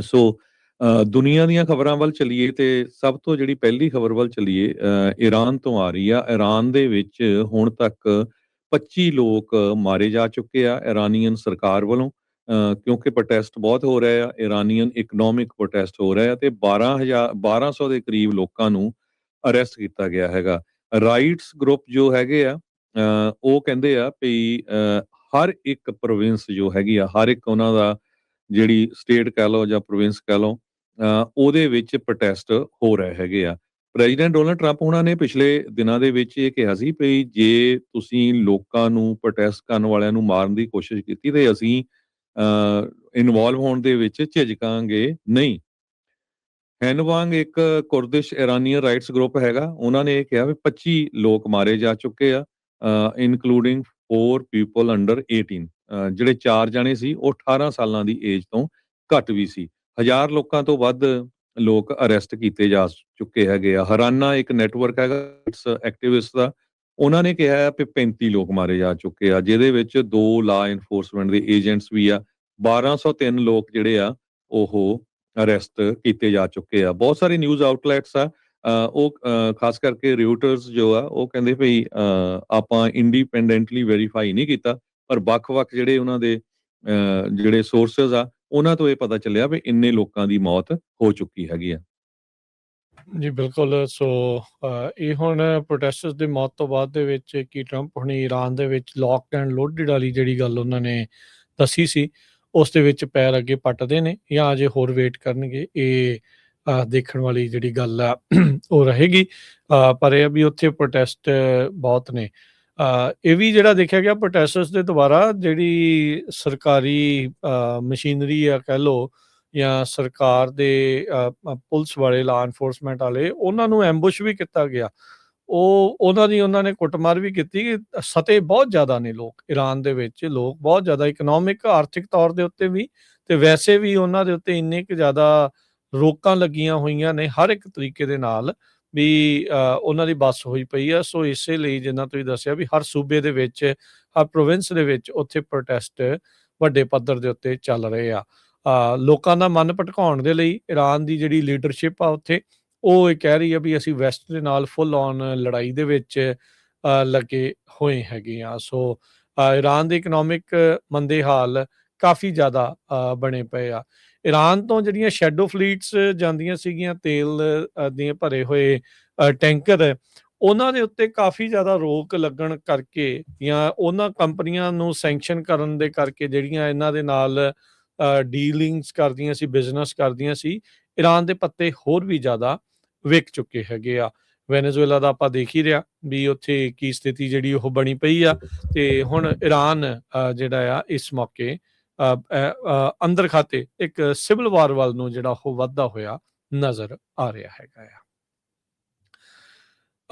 ਸੋ ਅ, ਦੁਨੀਆ ਦੀਆਂ ਖਬਰਾਂ ਵੱਲ ਚੱਲੀਏ ਤੇ ਸਭ ਤੋਂ ਜਿਹੜੀ ਪਹਿਲੀ ਖਬਰ ਵੱਲ ਚੱਲੀਏ ਅ, ਈਰਾਨ ਤੋਂ ਆ ਰਹੀ ਆ। ਈਰਾਨ ਦੇ ਵਿੱਚ ਹੁਣ ਤੱਕ 25 ਲੋਕ ਮਾਰੇ ਜਾ ਚੁੱਕੇ ਆ ਈਰਾਨੀਅਨ ਸਰਕਾਰ ਵੱਲੋਂ। ਕਿਉਂਕਿ ਪ੍ਰੋਟੈਸਟ ਬਹੁਤ ਹੋ ਰਿਹਾ ਆ ਇਰਾਨੀਅਨ ਇਕਨੋਮਿਕ ਪ੍ਰੋਟੈਸਟ ਹੋ ਰਿਹਾ ਤੇ 12000 1200 ਦੇ ਕਰੀਬ ਲੋਕਾਂ ਨੂੰ ਅਰੈਸਟ ਕੀਤਾ ਗਿਆ ਹੈਗਾ। ਰਾਈਟਸ ਗਰੁੱਪ ਜੋ ਹੈਗੇ ਆ ਉਹ ਕਹਿੰਦੇ ਆ ਵੀ ਅ, ਹਰ ਇੱਕ ਪ੍ਰੋਵਿੰਸ ਜੋ ਹੈਗੀ ਆ ਹਰ ਇੱਕ ਉਹਨਾਂ ਦਾ ਜਿਹੜੀ ਸਟੇਟ ਕਹਿ ਲਓ ਜਾਂ ਪ੍ਰੋਵਿੰਸ ਕਹਿ ਲਓ ਉਹਦੇ ਵਿੱਚ ਪ੍ਰੋਟੈਸਟ ਹੋ ਰਹੇ ਹੈਗੇ ਆ। ਪ੍ਰੈਜ਼ੀਡੈਂਟ ਡੋਨਲਡ ਟਰੰਪ ਉਹਨਾਂ ਨੇ ਪਿਛਲੇ ਦਿਨਾਂ ਦੇ ਵਿੱਚ ਇਹ ਕਿਹਾ ਸੀ ਵੀ ਜੇ ਤੁਸੀਂ ਲੋਕਾਂ ਨੂੰ ਪ੍ਰੋਟੈਸਟ ਕਰਨ ਵਾਲਿਆਂ ਨੂੰ ਮਾਰਨ ਦੀ ਕੋਸ਼ਿਸ਼ ਕੀਤੀ ਤੇ ਅਸੀਂ ਇਨਵੋਲਵ ਹੋਣ ਦੇ ਵਿੱਚ ਝਿਜਕਾਂਗੇ। ਨਹੀਂ। ਹੈਨਵਾਂਗ ਇੱਕ ਕੁਰਦਿਸ਼ ਇਰਾਨੀਅਨ ਰਾਈਟਸ ਗਰੁੱਪ ਹੈਗਾ। ਉਹਨਾਂ ਨੇ ਇਹ ਕਿਹਾ ਵੀ 25 ਲੋਕ ਮਾਰੇ ਜਾ ਚੁੱਕੇ ਆ ਇਨਕਲੂਡਿੰਗ 4 ਪੀਪਲ ਅੰਡਰ 18 ਜਿਹੜੇ ਚਾਰ ਜਣੇ ਸੀ, ਉਹ 18 ਸਾਲਾਂ ਦੀ ਏਜ ਤੋਂ ਘੱਟ ਵੀ ਸੀ। ਹਜ਼ਾਰ ਲੋਕਾਂ ਤੋਂ ਵੱਧ ਲੋਕ ਅਰੈਸਟ ਕੀਤੇ ਜਾ ਚੁੱਕੇ ਹੈਗੇ ਆ। ਹਰਾਨਾ ਇੱਕ ਨੈਟਵਰਕ ਹੈਗਾ ਇਟਸ ਐਕਟਿਵਿਸਟ ਦਾ। ਉਹਨਾਂ ਨੇ ਕਿਹਾ ਹੈ ਕਿ 35 ਲੋਕ ਮਾਰੇ ਜਾ ਚੁੱਕੇ ਆ, ਜਿਹਦੇ ਵਿੱਚ ਦੋ ਲਾ ਇਨਫੋਰਸਮੈਂਟ ਦੇ ਏਜੰਟਸ ਵੀ ਆ। 1203 ਲੋਕ ਜਿਹੜੇ ਆ, ਉਹ ਅਰੈਸਟ ਕੀਤੇ ਜਾ ਚੁੱਕੇ ਆ। ਬਹੁਤ ਸਾਰੇ ਨਿਊਜ਼ ਆਊਟਲੈਟਸ ਆ। ਉਹ ਖਾਸ ਕਰਕੇ ਰਿਊਟਰਸ ਜੋ ਆ, ਉਹ ਕਹਿੰਦੇ ਭਈ ਆਪਾਂ ਇੰਡੀਪੈਂਡੈਂਟਲੀ ਵੈਰੀਫਾਈ ਨਹੀਂ ਕੀਤਾ। ਪਰ ਵੱਖ-ਵੱਖ ਜਿਹੜੇ ਉਹਨਾਂ ਦੇ ਜਿਹੜੇ ਸੋਰਸਸ ਆ, ਉਹਨਾਂ ਤੋਂ ਇਹ ਪਤਾ ਚੱਲਿਆ ਵੀ ਇੰਨੇ ਲੋਕਾਂ ਦੀ ਮੌਤ ਹੋ ਚੁੱਕੀ ਹੈਗੀ ਆ। ਜੀ, ਬਿਲਕੁਲ। ਸੋ ਇਹ ਹੁਣ ਪ੍ਰੋਟੈਸਟਰਸ ਦੀ ਮੌਤ ਤੋਂ ਬਾਅਦ ਦੇ ਵਿੱਚ ਕੀ ਟਰੰਪ ਹੁਣੀ ਈਰਾਨ ਦੇ ਵਿੱਚ ਲੌਕਡ ਐਂਡ ਲੋਡਡ ਵਾਲੀ ਜਿਹੜੀ ਗੱਲ ਉਹਨਾਂ ਨੇ ਦੱਸੀ ਸੀ, ਉਸ ਦੇ ਵਿੱਚ ਪੈਰ ਅੱਗੇ ਪੱਟਦੇ ਨੇ ਜਾਂ ਅਜੇ ਹੋਰ ਵੇਟ ਕਰਨਗੇ, ਇਹ ਦੇਖਣ ਵਾਲੀ ਜਿਹੜੀ ਗੱਲ ਆ, ਉਹ ਰਹੇਗੀ। ਪਰ ਇਹ ਵੀ ਉੱਥੇ ਪ੍ਰੋਟੈਸਟ ਬਹੁਤ ਨੇ। ਇਹ ਵੀ ਜਿਹੜਾ ਦੇਖਿਆ ਗਿਆ ਪ੍ਰੋਟੈਸਟਰਸ ਦੇ ਦੁਆਰਾ ਜਿਹੜੀ ਸਰਕਾਰੀ ਮਸ਼ੀਨਰੀ ਆ ਕਹਿ ਲੋ ਜਾਂ ਸਰਕਾਰ ਦੇ ਪੁਲਿਸ ਵਾਲੇ ਲਾ ਐਨਫੋਰਸਮੈਂਟ ਵਾਲੇ, ਉਹਨਾਂ ਨੂੰ ਐਮਬੁਸ਼ ਵੀ ਕੀਤਾ ਗਿਆ। ਉਹ, ਉਹਨਾਂ ਦੀ ਉਹਨਾਂ ਨੇ ਕੁੱਟਮਾਰ ਵੀ ਕੀਤੀ। ਕਿ ਸਤੇ ਬਹੁਤ ਜ਼ਿਆਦਾ ਨੇ ਲੋਕ ਈਰਾਨ ਦੇ ਵਿੱਚ। ਲੋਕ ਬਹੁਤ ਜ਼ਿਆਦਾ ਇਕਨੋਮਿਕ ਆਰਥਿਕ ਤੌਰ ਦੇ ਉੱਤੇ ਵੀ ਤੇ ਵੈਸੇ ਵੀ ਉਹਨਾਂ ਦੇ ਉੱਤੇ ਇੰਨੇ ਕੁ ਜ਼ਿਆਦਾ ਰੋਕਾਂ ਲੱਗੀਆਂ ਹੋਈਆਂ ਨੇ ਹਰ ਇੱਕ ਤਰੀਕੇ ਦੇ ਨਾਲ। ਵੀ ਉਹਨਾਂ ਦੀ ਬੱਸ ਹੋਈ ਪਈ ਆ। ਸੋ ਇਸੇ ਲਈ ਜਿੰਨਾ ਤੁਸੀਂ ਦੱਸਿਆ ਵੀ ਹਰ ਸੂਬੇ ਦੇ ਵਿੱਚ, ਹਰ ਪ੍ਰੋਵਿੰਸ ਦੇ ਵਿੱਚ ਉੱਥੇ ਪ੍ਰੋਟੈਸਟ ਵੱਡੇ ਪੱਧਰ ਦੇ ਉੱਤੇ ਚੱਲ ਰਹੇ ਆ। ਲੋਕਾਂ ਦਾ ਮਨ ਭਟਕਾਉਣ ਦੇ ਲਈ ਈਰਾਨ ਦੀ ਜਿਹੜੀ ਲੀਡਰਸ਼ਿਪ ਆ ਉੱਥੇ, ਉਹ ਇਹ ਕਹਿ ਰਹੀ ਆ ਵੀ ਅਸੀਂ ਵੈਸਟ ਦੇ ਨਾਲ ਫੁੱਲ ਔਨ ਲੜਾਈ ਦੇ ਵਿੱਚ ਲੱਗੇ ਹੋਏ ਹੈਗੇ ਆ। ਸੋ ਈਰਾਨ ਦੇ ਇਕਨੋਮਿਕ ਮੰਦੇ ਹਾਲ ਕਾਫੀ ਜ਼ਿਆਦਾ ਬਣੇ ਪਏ ਆ। ਈਰਾਨ ਤੋਂ ਜਿਹੜੀਆਂ ਸ਼ੈਡੋ ਫਲੀਟਸ ਜਾਂਦੀਆਂ ਸੀਗੀਆਂ ਤੇਲ ਅ, ਦੀਆਂ ਭਰੇ ਹੋਏ ਟੈਂਕਰ ਉਹਨਾਂ ਦੇ ਉੱਤੇ ਕਾਫੀ ਜ਼ਿਆਦਾ ਰੋਕ ਲੱਗਣ ਕਰਕੇ ਜਾਂ ਉਹਨਾਂ ਕੰਪਨੀਆਂ ਨੂੰ ਸੈਂਕਸ਼ਨ ਕਰਨ ਦੇ ਕਰਕੇ ਜਿਹੜੀਆਂ ਇਹਨਾਂ ਦੇ ਨਾਲ ਡੀਲਿੰਗਸ ਕਰਦੀਆਂ ਸੀ ਬਿਜ਼ਨਸ ਕਰਦੀਆਂ ਸੀ ਈਰਾਨ ਦੇ ਪੱਤੇ ਹੋਰ ਵੀ ਜ਼ਿਆਦਾ ਵਿਕ ਚੁੱਕੇ ਹੈਗੇ ਆ। ਵੈਨੇਜ਼ੁਏਲਾ ਦਾ ਆਪਾਂ ਦੇਖ ਹੀ ਰਿਹਾ ਵੀ ਉੱਥੇ ਕੀ ਸਥਿਤੀ ਜਿਹੜੀ ਉਹ ਬਣੀ ਪਈ ਆ ਤੇ ਹੁਣ ਈਰਾਨ ਜਿਹੜਾ ਆ ਇਸ ਮੌਕੇ ਅੰਦਰ ਖਾਤੇ ਇੱਕ ਸਿਵਲ ਵਾਰ ਵੱਲ ਨੂੰ ਜਿਹੜਾ ਉਹ ਵਾਧਾ ਹੋਇਆ ਨਜ਼ਰ ਆ ਰਿਹਾ ਹੈਗਾ ਆ।